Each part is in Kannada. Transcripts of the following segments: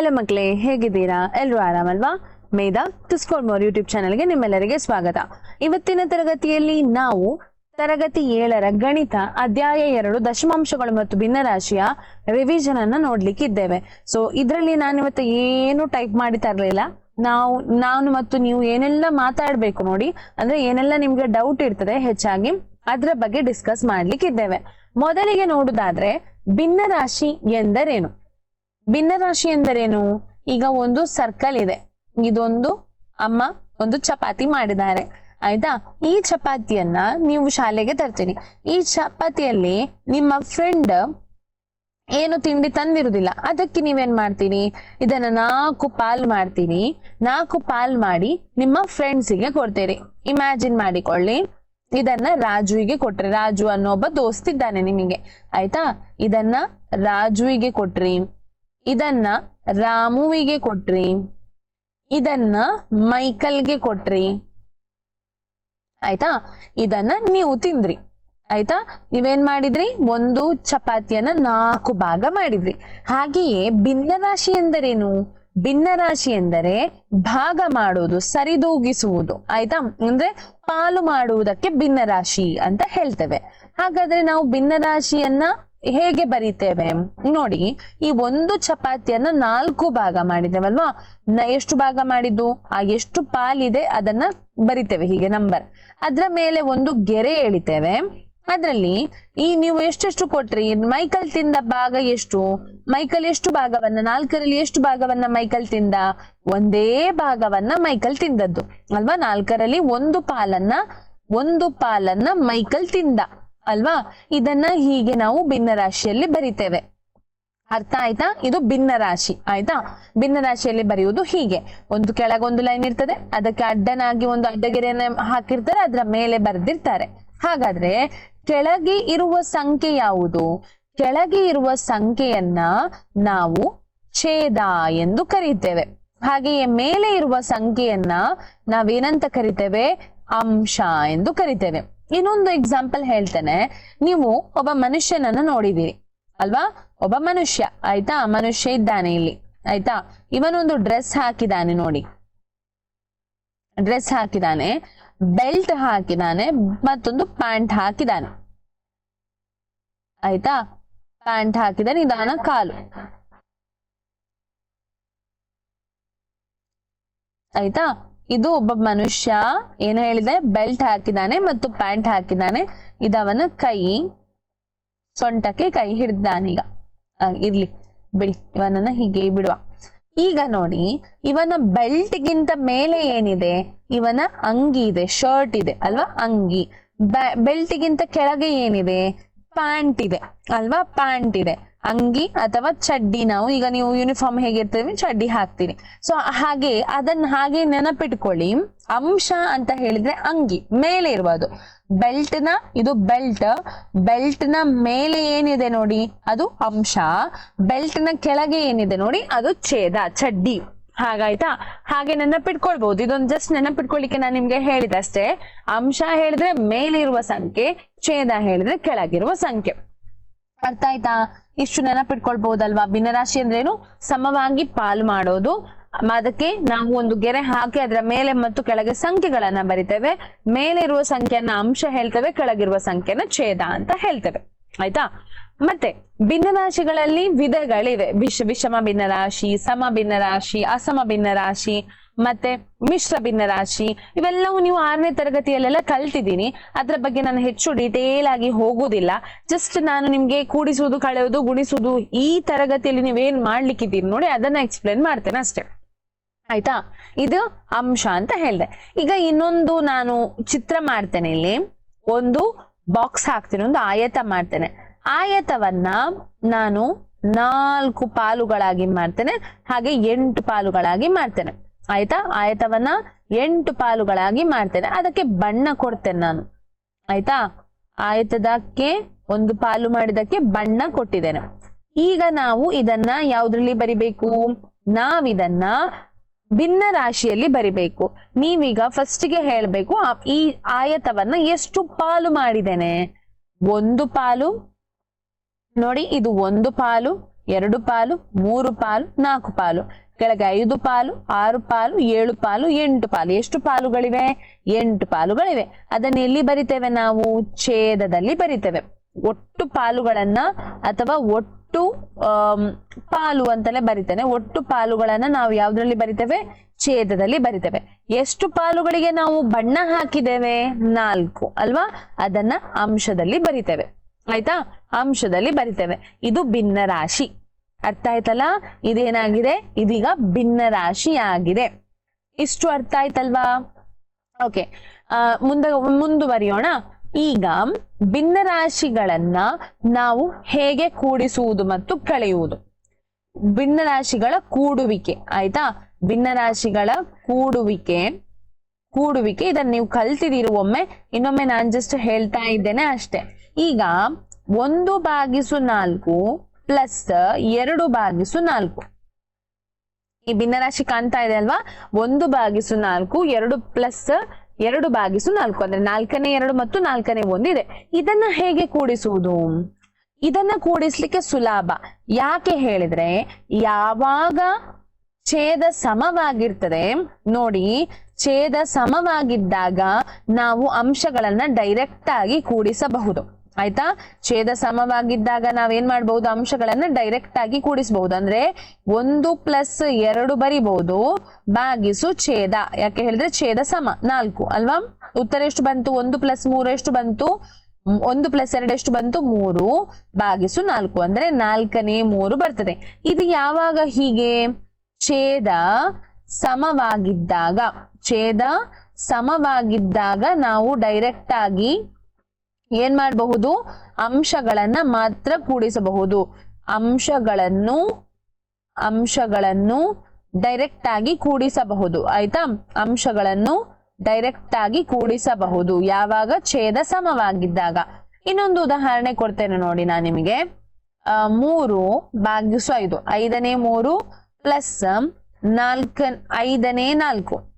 ಹಲೋ ಮಕ್ಕಳೇ, ಹೇಗಿದ್ದೀರಾ? ಎಲ್ಲರೂ ಆರಾಮಲ್ವಾ? ಮೇಧಾ ತುಸ್ಕೋಡ್ ಮೋರ್ ಯೂಟ್ಯೂಬ್ ಚಾನಲ್ಗೆ ನಿಮ್ಮೆಲ್ಲರಿಗೆ ಸ್ವಾಗತ. ಇವತ್ತಿನ ತರಗತಿಯಲ್ಲಿ ನಾವು ತರಗತಿ ಏಳರ ಗಣಿತ ಅಧ್ಯಾಯ ಎರಡು ದಶಮಾಂಶಗಳು ಮತ್ತು ಭಿನ್ನರಾಶಿಯ ರಿವಿಷನ್ ಅನ್ನ ನೋಡ್ಲಿಕ್ಕೆ ಇದ್ದೇವೆ. ಸೊ ಇದರಲ್ಲಿ ನಾನು ಇವತ್ತು ಏನು ಟೈಪ್ ಮಾಡಿ ತರಲಿಲ್ಲ. ನಾವು, ನಾನು ಮತ್ತು ನೀವು ಏನೆಲ್ಲ ಮಾತಾಡ್ಬೇಕು ನೋಡಿ, ಅಂದ್ರೆ ಏನೆಲ್ಲ ನಿಮ್ಗೆ ಡೌಟ್ ಇರ್ತದೆ ಹೆಚ್ಚಾಗಿ, ಅದ್ರ ಬಗ್ಗೆ ಡಿಸ್ಕಸ್ ಮಾಡ್ಲಿಕ್ಕೆ ಇದ್ದೇವೆ. ಮೊದಲಿಗೆ ನೋಡುದಾದ್ರೆ, ಭಿನ್ನರಾಶಿ ಎಂದರೇನು? ಭಿನ್ನರಾಶಿ ಎಂದರೇನು? ಈಗ ಒಂದು ಸರ್ಕಲ್ ಇದೆ. ಇದೊಂದು ಅಮ್ಮ, ಒಂದು ಚಪಾತಿ ಮಾಡಿದ್ದಾರೆ. ಆಯ್ತಾ? ಈ ಚಪಾತಿಯನ್ನ ನೀವು ಶಾಲೆಗೆ ತರ್ತೀರಿ. ಈ ಚಪಾತಿಯಲ್ಲಿ ನಿಮ್ಮ ಫ್ರೆಂಡ್ ಏನು ತಿಂಡಿ ತಂದಿರುದಿಲ್ಲ. ಅದಕ್ಕೆ ನೀವೇನ್ ಮಾಡ್ತೀರಿ? ಇದನ್ನ ನಾಲ್ಕು ಪಾಲ್ ಮಾಡ್ತೀರಿ. ನಾಲ್ಕು ಪಾಲ್ ಮಾಡಿ ನಿಮ್ಮ ಫ್ರೆಂಡ್ಸಿಗೆ ಕೊಡ್ತೀರಿ. ಇಮ್ಯಾಜಿನ್ ಮಾಡಿಕೊಳ್ಳಿ. ಇದನ್ನ ರಾಜುವಿಗೆ ಕೊಟ್ರಿ. ರಾಜು ಅನ್ನೋ ಒಬ್ಬ ದೋಸ್ತಿದ್ದಾನೆ ನಿಮಗೆ. ಆಯ್ತಾ? ಇದನ್ನ ರಾಜುವಿಗೆ ಕೊಟ್ರಿ. ಇದನ್ನ ರಾಮುವಿಗೆ ಕೊಟ್ರಿ. ಇದನ್ನ ಮೈಕಲ್ಗೆ ಕೊಟ್ರಿ. ಆಯ್ತಾ? ಇದನ್ನ ನೀವು ತಿಂದ್ರಿ. ಆಯ್ತಾ? ನೀವೇನ್ ಮಾಡಿದ್ರಿ? ಒಂದು ಚಪಾತಿಯನ್ನ ನಾಲ್ಕು ಭಾಗ ಮಾಡಿದ್ರಿ. ಹಾಗೆಯೇ ಭಿನ್ನರಾಶಿ ಎಂದರೇನು? ಭಿನ್ನರಾಶಿ ಎಂದರೆ ಭಾಗ ಮಾಡುವುದು, ಸರಿದೂಗಿಸುವುದು. ಆಯ್ತಾ? ಅಂದ್ರೆ ಪಾಲು ಮಾಡುವುದಕ್ಕೆ ಭಿನ್ನರಾಶಿ ಅಂತ ಹೇಳ್ತೇವೆ. ಹಾಗಾದ್ರೆ ನಾವು ಭಿನ್ನರಾಶಿಯನ್ನ ಹೇಗೆ ಬರೀತೇವೆ? ನೋಡಿ, ಈ ಒಂದು ಚಪಾತಿಯನ್ನ ನಾಲ್ಕು ಭಾಗ ಮಾಡಿದ್ದೇವಲ್ವಾ ಎಷ್ಟು ಭಾಗ ಮಾಡಿದ್ದು? ಆ ಎಷ್ಟು ಪಾಲಿದೆ? ಅದನ್ನ ಬರಿತೇವೆ, ಹೀಗೆ ನಂಬರ್ ಅದ್ರ ಮೇಲೆ ಒಂದು ಗೆರೆ ಎಳಿತೇವೆ. ಅದ್ರಲ್ಲಿ ಈ ನೀವು ಎಷ್ಟೆಷ್ಟು ಕೊಟ್ರಿ? ಮೈಕಲ್ ತಿಂದ ಭಾಗ ಎಷ್ಟು? ಮೈಕಲ್ ಎಷ್ಟು ಭಾಗವನ್ನ? ನಾಲ್ಕರಲ್ಲಿ ಎಷ್ಟು ಭಾಗವನ್ನ ಮೈಕಲ್ ತಿಂದ? ಒಂದೇ ಭಾಗವನ್ನ ಮೈಕಲ್ ತಿಂದದ್ದು. ಅಲ್ವಾ? ನಾಲ್ಕರಲ್ಲಿ ಒಂದು ಪಾಲನ್ನ ಒಂದು ಪಾಲನ್ನ ಮೈಕಲ್ ತಿಂದ. ಅಲ್ವಾ? ಇದನ್ನ ಹೀಗೆ ನಾವು ಭಿನ್ನರಾಶಿಯಲ್ಲಿ ಬರಿತೇವೆ. ಅರ್ಥ ಆಯ್ತಾ? ಇದು ಭಿನ್ನ ರಾಶಿ ಆಯ್ತಾ? ಭಿನ್ನ ರಾಶಿಯಲ್ಲಿ ಬರೆಯುವುದು ಹೀಗೆ. ಒಂದು ಕೆಳಗೊಂದು ಲೈನ್ ಇರ್ತದೆ, ಅದಕ್ಕೆ ಅಡ್ಡನಾಗಿ ಒಂದು ಅಡ್ಡಗೆರೆಯನ್ನ ಹಾಕಿರ್ತಾರೆ, ಅದರ ಮೇಲೆ ಬರೆದಿರ್ತಾರೆ. ಹಾಗಾದ್ರೆ ಕೆಳಗೆ ಇರುವ ಸಂಖ್ಯೆ ಯಾವುದು? ಕೆಳಗೆ ಇರುವ ಸಂಖ್ಯೆಯನ್ನ ನಾವು ಛೇದ ಎಂದು ಕರೀತೇವೆ. ಹಾಗೆಯೇ ಮೇಲೆ ಇರುವ ಸಂಖ್ಯೆಯನ್ನ ನಾವೇನಂತ ಕರಿತೇವೆ? ಅಂಶ ಎಂದು ಕರಿತೇವೆ. ಇನ್ನೊಂದು ಎಕ್ಸಾಂಪಲ್ ಹೇಳ್ತೇನೆ. ನೀವು ಒಬ್ಬ ಮನುಷ್ಯನನ್ನ ನೋಡಿದೀರಿ ಅಲ್ವಾ? ಒಬ್ಬ ಮನುಷ್ಯ, ಆಯ್ತಾ? ಮನುಷ್ಯ ಇದ್ದಾನೆ ಇಲ್ಲಿ, ಆಯ್ತಾ? ಇವನೊಂದು ಡ್ರೆಸ್ ಹಾಕಿದಾನೆ ನೋಡಿ. ಡ್ರೆಸ್ ಹಾಕಿದಾನೆ ಬೆಲ್ಟ್ ಹಾಕಿದಾನೆ, ಮತ್ತೊಂದು ಪ್ಯಾಂಟ್ ಹಾಕಿದಾನೆ. ಆಯ್ತಾ? ಪ್ಯಾಂಟ್ ಹಾಕಿದಾನೆ ಇದಾನ ಕಾಲು. ಆಯ್ತಾ? ಇದು ಒಬ್ಬ ಮನುಷ್ಯ ಏನ್ ಹೇಳಿದೆ? ಬೆಲ್ಟ್ ಹಾಕಿದಾನೆ ಮತ್ತು ಪ್ಯಾಂಟ್ ಹಾಕಿದಾನೆ ಇದವನ ಕೈ, ಸೊಂಟಕ್ಕೆ ಕೈ ಹಿಡ್ದಾನೀಗ ಇರ್ಲಿ, ಬಿಡಿ, ಇವನನ್ನ ಹೀಗೆ ಬಿಡುವ. ಈಗ ನೋಡಿ, ಇವನ ಬೆಲ್ಟ್ ಗಿಂತ ಮೇಲೆ ಏನಿದೆ? ಇವನ ಅಂಗಿ ಇದೆ, ಶರ್ಟ್ ಇದೆ, ಅಲ್ವಾ? ಅಂಗಿ. ಬೆಲ್ಟ್ ಗಿಂತ ಕೆಳಗೆ ಏನಿದೆ? ಪ್ಯಾಂಟ್ ಇದೆ, ಅಲ್ವಾ? ಪ್ಯಾಂಟ್ ಇದೆ. ಅಂಗಿ ಅಥವಾ ಚಡ್ಡಿ ನಾವು ಈಗ ನೀವು ಯೂನಿಫಾರ್ಮ್ ಹೇಗಿರ್ತೀವಿ ಚಡ್ಡಿ ಹಾಕ್ತೀನಿ. ಸೊ ಹಾಗೆ ಅದನ್ನ ಹಾಗೆ ನೆನಪಿಟ್ಕೊಳ್ಳಿ. ಅಂಶ ಅಂತ ಹೇಳಿದ್ರೆ ಅಂಗಿ, ಮೇಲೆ ಇರುವುದು. ಬೆಲ್ಟ್ನ, ಇದು ಬೆಲ್ಟ್ ಬೆಲ್ಟ್ನ ಮೇಲೆ ಏನಿದೆ ನೋಡಿ? ಅದು ಅಂಶ. ಬೆಲ್ಟ್ನ ಕೆಳಗೆ ಏನಿದೆ ನೋಡಿ? ಅದು ಛೇದ, ಚಡ್ಡಿ. ಹಾಗಾಯ್ತಾ? ಹಾಗೆ ನೆನಪಿಟ್ಕೊಳ್ಬಹುದು. ಇದೊಂದು ಜಸ್ಟ್ ನೆನಪಿಟ್ಕೊಳ್ಳಿಕ್ಕೆ ನಾನು ನಿಮ್ಗೆ ಹೇಳಿದೆ ಅಷ್ಟೇ. ಅಂಶ ಹೇಳಿದ್ರೆ ಮೇಲಿರುವ ಸಂಖ್ಯೆ, ಛೇದ ಹೇಳಿದ್ರೆ ಕೆಳಗಿರುವ ಸಂಖ್ಯೆ. ಅರ್ಥ ಆಯ್ತಾ? ಇಷ್ಟು ನೆನಪಿಟ್ಕೊಳ್ಬಹುದಲ್ವಾ ಭಿನ್ನರಾಶಿ ಅಂದ್ರೇನು? ಸಮವಾಗಿ ಪಾಲು ಮಾಡೋದು. ಅದಕ್ಕೆ ನಾವು ಒಂದು ಗೆರೆ ಹಾಕಿ ಅದರ ಮೇಲೆ ಮತ್ತು ಕೆಳಗೆ ಸಂಖ್ಯೆಗಳನ್ನ ಬರಿತೇವೆ. ಮೇಲೆ ಇರುವ ಸಂಖ್ಯೆಯನ್ನ ಅಂಶ ಹೇಳ್ತೇವೆ, ಕೆಳಗಿರುವ ಸಂಖ್ಯೆನ ಛೇದ ಅಂತ ಹೇಳ್ತೇವೆ. ಆಯ್ತಾ? ಮತ್ತೆ, ಭಿನ್ನರಾಶಿಗಳಲ್ಲಿ ವಿಧಗಳಿವೆ. ವಿಷ, ವಿಷಮ ಭಿನ್ನರಾಶಿ, ಸಮ ಭಿನ್ನರಾಶಿ, ಅಸಮ ಭಿನ್ನರಾಶಿ ಮತ್ತೆ ಮಿಶ್ರ ಭಿನ್ನರಾಶಿ ಇವೆಲ್ಲವೂ ನೀವು ಆರನೇ ತರಗತಿಯಲ್ಲೆಲ್ಲ ಕಲ್ತಿದ್ದೀನಿ. ಅದ್ರ ಬಗ್ಗೆ ನಾನು ಹೆಚ್ಚು ಡಿಟೇಲ್ ಆಗಿ ಹೋಗುದಿಲ್ಲ. ಜಸ್ಟ್ ನಾನು ನಿಮ್ಗೆ ಕೂಡಿಸುವುದು, ಕಳೆಯುವುದು, ಗುಣಿಸುವುದು ಈ ತರಗತಿಯಲ್ಲಿ ನೀವೇನ್ ಮಾಡ್ಲಿಕ್ಕಿದ್ದೀರಿ ನೋಡಿ, ಅದನ್ನ ಎಕ್ಸ್ಪ್ಲೇನ್ ಮಾಡ್ತೇನೆ ಅಷ್ಟೇ. ಆಯ್ತಾ? ಇದು ಅಂಶ ಅಂತ ಹೇಳ್ದೆ. ಈಗ ಇನ್ನೊಂದು ನಾನು ಚಿತ್ರ ಮಾಡ್ತೇನೆ ಇಲ್ಲಿ. ಒಂದು ಬಾಕ್ಸ್ ಹಾಕ್ತೇನೆ, ಒಂದು ಆಯತ ಮಾಡ್ತೇನೆ. ಆಯತವನ್ನ ನಾನು ನಾಲ್ಕು ಪಾಲುಗಳಾಗಿ ಮಾಡ್ತೇನೆ, ಹಾಗೆ ಎಂಟು ಪಾಲುಗಳಾಗಿ ಮಾಡ್ತೇನೆ. ಆಯ್ತಾ? ಆಯತವನ್ನ ಎಂಟು ಪಾಲುಗಳಾಗಿ ಮಾಡ್ತೇನೆ. ಅದಕ್ಕೆ ಬಣ್ಣ ಕೊಡ್ತೇನೆ ನಾನು. ಆಯ್ತಾ? ಆಯತದಕ್ಕೆ ಒಂದು ಪಾಲು ಮಾಡಿದಕ್ಕೆ ಬಣ್ಣ ಕೊಟ್ಟಿದ್ದೇನೆ. ಈಗ ನಾವು ಇದನ್ನ ಯಾವ್ದ್ರಲ್ಲಿ ಬರಿಬೇಕು? ನಾವಿದನ್ನ ಭಿನ್ನ ರಾಶಿಯಲ್ಲಿ ಬರಿಬೇಕು. ನೀವೀಗ ಫಸ್ಟ್ಗೆ ಹೇಳ್ಬೇಕು ಈ ಆಯತವನ್ನ ಎಷ್ಟು ಪಾಲು ಮಾಡಿದ್ದೇನೆ? ಒಂದು ಪಾಲು. ನೋಡಿ, ಇದು ಒಂದು ಪಾಲು, ಎರಡು ಪಾಲು, ಮೂರು ಪಾಲು, ನಾಲ್ಕು ಪಾಲು. ಕೆಳಗೆ ಐದು ಪಾಲು, ಆರು ಪಾಲು, ಏಳು ಪಾಲು, ಎಂಟು ಪಾಲು. ಎಷ್ಟು ಪಾಲುಗಳಿವೆ? ಎಂಟು ಪಾಲುಗಳಿವೆ. ಅದನ್ನ ಎಲ್ಲಿ ಬರಿತೇವೆ ನಾವು? ಛೇದದಲ್ಲಿ ಬರಿತೇವೆ. ಒಟ್ಟು ಪಾಲುಗಳನ್ನ ಅಥವಾ ಒಟ್ಟು ಪಾಲು ಅಂತಲೇ ಬರಿತೇನೆ. ಒಟ್ಟು ಪಾಲುಗಳನ್ನ ನಾವು ಯಾವ್ದ್ರಲ್ಲಿ ಬರಿತೇವೆ? ಛೇದದಲ್ಲಿ ಬರಿತೇವೆ. ಎಷ್ಟು ಪಾಲುಗಳಿಗೆ ನಾವು ಬಣ್ಣ ಹಾಕಿದ್ದೇವೆ? ನಾಲ್ಕು, ಅಲ್ವಾ? ಅದನ್ನ ಅಂಶದಲ್ಲಿ ಬರಿತೇವೆ. ಆಯ್ತಾ? ಅಂಶದಲ್ಲಿ ಬರಿತೇವೆ. ಇದು ಭಿನ್ನ ರಾಶಿ ಅರ್ಥ ಆಯ್ತಲ್ಲ? ಇದೇನಾಗಿದೆ? ಇದೀಗ ಭಿನ್ನ ರಾಶಿ ಆಗಿದೆ ಇಷ್ಟು ಅರ್ಥ ಆಯ್ತಲ್ವಾ? ಓಕೆ ಮುಂದೆ, ಮುಂದುವರಿಯೋಣ. ಈಗ ಭಿನ್ನ ರಾಶಿಗಳನ್ನ ನಾವು ಹೇಗೆ ಕೂಡಿಸುವುದು ಮತ್ತು ಕಳೆಯುವುದು? ಭಿನ್ನ ರಾಶಿಗಳ ಕೂಡುವಿಕೆ, ಆಯ್ತಾ? ಭಿನ್ನ ರಾಶಿಗಳ ಕೂಡುವಿಕೆ ಕೂಡುವಿಕೆ, ಇದನ್ನ ನೀವು ಕಲ್ತಿದ್ದೀರಿ ಒಮ್ಮೆ. ಇನ್ನೊಮ್ಮೆ ನಾನ್ ಜಸ್ಟ್ ಹೇಳ್ತಾ ಇದ್ದೇನೆ ಅಷ್ಟೇ. ಈಗ ಒಂದು ಬಾಗಿಸು ನಾಲ್ಕು ಪ್ಲಸ್ ಎರಡು ಭಾಗಿಸು ನಾಲ್ಕು. ಈ ಭಿನ್ನರಾಶಿ ಕಾಣ್ತಾ ಇದೆ ಅಲ್ವಾ? ಒಂದು ಬಾಗಿಸು ನಾಲ್ಕು, ಎರಡು ಪ್ಲಸ್ ಎರಡು ಬಾಗಿಸು ನಾಲ್ಕು. ಅಂದ್ರೆ ನಾಲ್ಕನೇ ಎರಡು ಮತ್ತು ನಾಲ್ಕನೇ ಒಂದು ಇದೆ. ಇದನ್ನ ಹೇಗೆ ಕೂಡಿಸುವುದು? ಇದನ್ನ ಕೂಡಿಸ್ಲಿಕ್ಕೆ ಸುಲಭ. ಯಾಕೆ ಹೇಳಿದ್ರೆ, ಯಾವಾಗ ಛೇದ ಸಮವಾಗಿರ್ತದೆ, ನೋಡಿ, ಛೇದ ಸಮವಾಗಿದ್ದಾಗ ನಾವು ಅಂಶಗಳನ್ನ ಡೈರೆಕ್ಟ್ ಆಗಿ ಕೂಡಿಸಬಹುದು. ಆಯ್ತಾ? ಛೇದ ಸಮವಾಗಿದ್ದಾಗ ನಾವೇನ್ ಮಾಡಬಹುದು ಅಂಶಗಳನ್ನ ಡೈರೆಕ್ಟ್ ಆಗಿ ಕೂಡಿಸಬಹುದು ಅಂದ್ರೆ ಒಂದು ಪ್ಲಸ್ ಎರಡು ಬರಿಬಹುದು ಬಾಗಿಸು ಛೇದ. ಯಾಕೆ ಹೇಳಿದ್ರೆ ಛೇದ ಸಮ, ನಾಲ್ಕು, ಅಲ್ವಾ? ಉತ್ತರ ಎಷ್ಟು ಬಂತು? ಒಂದು ಪ್ಲಸ್ ಮೂರು ಎಷ್ಟು ಬಂತು? ಒಂದು ಪ್ಲಸ್ ಎರಡು ಎಷ್ಟು ಬಂತು? ಮೂರು. ಬಾಗಿಸು ನಾಲ್ಕು ಅಂದ್ರೆ ನಾಲ್ಕನೇ ಮೂರು ಬರ್ತದೆ. ಇದು ಯಾವಾಗ ಹೀಗೆ? ಛೇದ ಸಮವಾಗಿದ್ದಾಗ. ಛೇದ ಸಮವಾಗಿದ್ದಾಗ ನಾವು ಡೈರೆಕ್ಟ್ ಆಗಿ ಏನ್ ಮಾಡಬಹುದು? ಅಂಶಗಳನ್ನ ಮಾತ್ರ ಕೂಡಿಸಬಹುದು. ಅಂಶಗಳನ್ನು ಅಂಶಗಳನ್ನು ಡೈರೆಕ್ಟ್ ಆಗಿ ಕೂಡಿಸಬಹುದು. ಆಯ್ತಾ? ಅಂಶಗಳನ್ನು ಡೈರೆಕ್ಟ್ ಆಗಿ ಕೂಡಿಸಬಹುದು. ಯಾವಾಗ? ಛೇದ ಸಮವಾಗಿದ್ದಾಗ. ಇನ್ನೊಂದು ಉದಾಹರಣೆ ಕೊಡ್ತೇನೆ ನೋಡಿ ನಾನು ನಿಮಗೆ. ಮೂರು ಭಾಗಿಸು ಐದು. ಐದನೇ ಮೂರು ಪ್ಲಸ್ ನಾಲ್ಕ ಐದನೇ ನಾಲ್ಕು.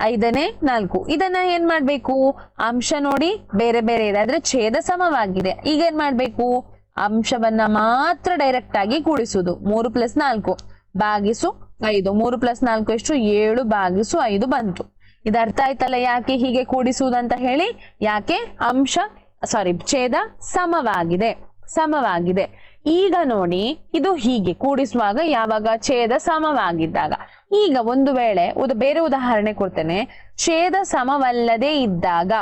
ಐದನೇ ನಾಲ್ಕು. ಇದನ್ನ ಏನ್ ಮಾಡ್ಬೇಕು? ಅಂಶ ನೋಡಿ, ಬೇರೆ ಬೇರೆ ಇದೆ. ಆದ್ರೆ ಛೇದ ಸಮವಾಗಿದೆ. ಈಗ ಏನ್ ಮಾಡ್ಬೇಕು? ಅಂಶವನ್ನ ಮಾತ್ರ ಡೈರೆಕ್ಟ್ ಆಗಿ ಕೂಡಿಸುವುದು. ಮೂರು ಪ್ಲಸ್ ನಾಲ್ಕು ಭಾಗಿಸು ಐದು. ಮೂರು ಪ್ಲಸ್ ನಾಲ್ಕು ಎಷ್ಟು? ಏಳು ಭಾಗಿಸು ಐದು ಬಂತು. ಇದು ಅರ್ಥ ಆಯ್ತಲ್ಲ ಯಾಕೆ ಹೀಗೆ ಕೂಡಿಸುವುದಂತ ಹೇಳಿ? ಯಾಕೆ? ಅಂಶ ಸಾರಿ ಛೇದ ಸಮವಾಗಿದೆ. ಸಮವಾಗಿದೆ. ಈಗ ನೋಡಿ, ಇದು ಹೀಗೆ ಕೂಡಿಸುವಾಗ ಯಾವಾಗ? ಛೇದ ಸಮವಾಗಿದ್ದಾಗ. ಈಗ ಒಂದು ವೇಳೆ ಬೇರೆ ಉದಾಹರಣೆ ಕೊಡ್ತೇನೆ. ಛೇದ ಸಮವಲ್ಲದೆ ಇದ್ದಾಗ.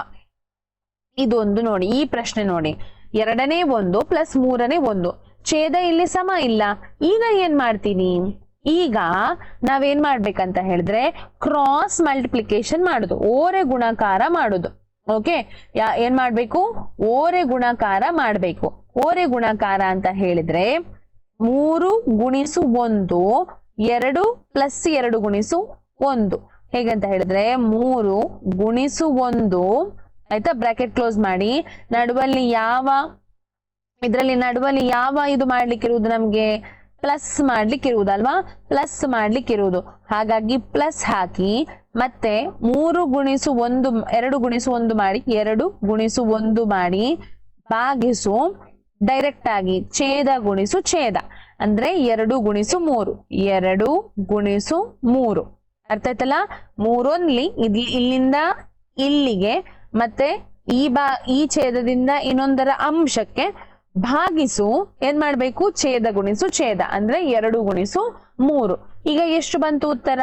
ಇದೊಂದು ನೋಡಿ, ಈ ಪ್ರಶ್ನೆ ನೋಡಿ. ಎರಡನೇ ಒಂದು ಪ್ಲಸ್ ಮೂರನೇ ಒಂದು. ಛೇದ ಇಲ್ಲಿ ಸಮ ಇಲ್ಲ. ಈಗ ಏನ್ ಮಾಡ್ತೀನಿ? ಈಗ ನಾವೇನ್ ಮಾಡ್ಬೇಕಂತ ಹೇಳಿದ್ರೆ ಕ್ರಾಸ್ ಮಲ್ಟಿಪ್ಲಿಕೇಶನ್ ಮಾಡುದು. ಓರೆ ಗುಣಕಾರ ಮಾಡುದು. ಓಕೆ? ಯಾ, ಏನ್ ಮಾಡ್ಬೇಕು? ಓರೆ ಗುಣಕಾರ ಮಾಡ್ಬೇಕು. ಓರೆ ಗುಣಕಾರ ಅಂತ ಹೇಳಿದ್ರೆ, ಮೂರು ಗುಣಿಸು ಒಂದು ಎರಡು ಪ್ಲಸ್ ಎರಡು ಗುಣಿಸು ಒಂದು. ಹೇಗಂತ ಹೇಳಿದ್ರೆ ಮೂರು ಗುಣಿಸು ಒಂದು. ಆಯ್ತಾ? ಬ್ರಾಕೆಟ್ ಕ್ಲೋಸ್ ಮಾಡಿ. ನಡುವಲ್ಲಿ ಯಾವ, ಇದರಲ್ಲಿ ನಡುವಲ್ಲಿ ಯಾವ ಇದು ಮಾಡ್ಲಿಕ್ಕೆ ಇರುವುದು ನಮ್ಗೆ? ಪ್ಲಸ್ ಮಾಡ್ಲಿಕ್ಕೆ ಇರುವುದಲ್ವಾ ಪ್ಲಸ್ ಮಾಡ್ಲಿಕ್ಕೆ ಇರುವುದು ಹಾಗಾಗಿ ಪ್ಲಸ್ ಹಾಕಿ ಮತ್ತೆ ಮೂರು ಗುಣಿಸು ಒಂದು, ಎರಡು ಗುಣಿಸು ಒಂದು ಮಾಡಿ, ಎರಡು ಗುಣಿಸು ಒಂದು ಮಾಡಿ ಭಾಗಿಸು. ಡೈರೆಕ್ಟ್ ಆಗಿ ಛೇದ ಗುಣಿಸು ಛೇದ. ಅಂದ್ರೆ ಎರಡು ಗುಣಿಸು ಮೂರು. ಎರಡು ಗುಣಿಸು ಮೂರು. ಅರ್ಥ ಆಯ್ತಲ್ಲ? ಮೂರೊಂದ್ಲಿ ಇಲ್ಲಿ, ಇಲ್ಲಿಂದ ಇಲ್ಲಿಗೆ ಮತ್ತೆ ಈ ಬಾ, ಈ ಛೇದದಿಂದ ಇನ್ನೊಂದರ ಅಂಶಕ್ಕೆ ಭಾಗಿಸು, ಏನ್ ಮಾಡ್ಬೇಕು? ಛೇದ ಗುಣಿಸು ಛೇದ, ಅಂದ್ರೆ ಎರಡು ಗುಣಿಸು ಮೂರು. ಈಗ ಎಷ್ಟು ಬಂತು ಉತ್ತರ?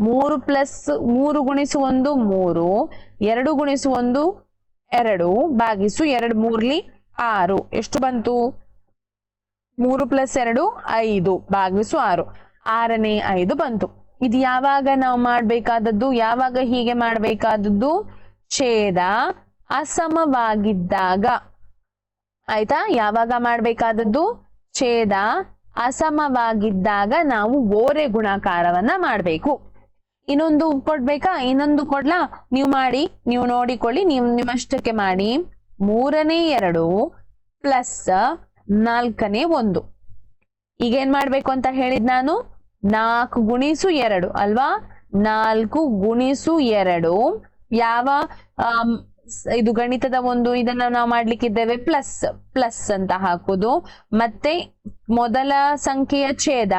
ಮೂರು ಪ್ಲಸ್ ಮೂರು ಗುಣಿಸು ಒಂದು, ಮೂರು. ಎರಡು ಗುಣಿಸು ಒಂದು, ಎರಡು. ಭಾಗಿಸು ಎರಡು ಮೂರ್ಲಿ ಆರು. ಎಷ್ಟು ಬಂತು? ಮೂರು ಪ್ಲಸ್ ಎರಡು, ಐದು. ಭಾಗಿಸು ಆರು. ಆರನೇ ಐದು ಬಂತು. ಇದು ಯಾವಾಗ ನಾವು ಮಾಡ್ಬೇಕಾದದ್ದು, ಯಾವಾಗ ಹೀಗೆ ಮಾಡ್ಬೇಕಾದದ್ದು? ಛೇದ ಅಸಮವಾಗಿದ್ದಾಗ. ಆಯ್ತಾ? ಯಾವಾಗ ಮಾಡ್ಬೇಕಾದದ್ದು? ಛೇದ ಅಸಮವಾಗಿದ್ದಾಗ ನಾವು ಓರೆ ಗುಣಾಕಾರವನ್ನ ಮಾಡ್ಬೇಕು. ಇನ್ನೊಂದು ಕೊಡ್ಬೇಕಾ? ಇನ್ನೊಂದು ಕೊಡ್ಲಾ? ನೀವು ಮಾಡಿ, ನೀವು ನೋಡಿಕೊಳ್ಳಿ, ನೀವು ನಿಮ್ಮಷ್ಟಕ್ಕೆ ಮಾಡಿ. ಮೂರನೇ ಎರಡು ಪ್ಲಸ್ ನಾಲ್ಕನೇ ಒಂದು. ಈಗ ಏನ್ ಮಾಡ್ಬೇಕು ಅಂತ ಹೇಳಿದ್ ನಾನು? ನಾಲ್ಕು ಗುಣಿಸು ಎರಡು, ಅಲ್ವಾ? ನಾಲ್ಕು ಗುಣಿಸು ಎರಡು. ಯಾವ ಇದು ಗಣಿತದ ಒಂದು ಇದನ್ನ ನಾವು ಮಾಡ್ಲಿಕ್ಕಿದ್ದೇವೆ, ಪ್ಲಸ್ ಪ್ಲಸ್ ಅಂತ ಹಾಕುದು. ಮತ್ತೆ ಮೊದಲ ಸಂಖ್ಯೆಯ ಛೇದ,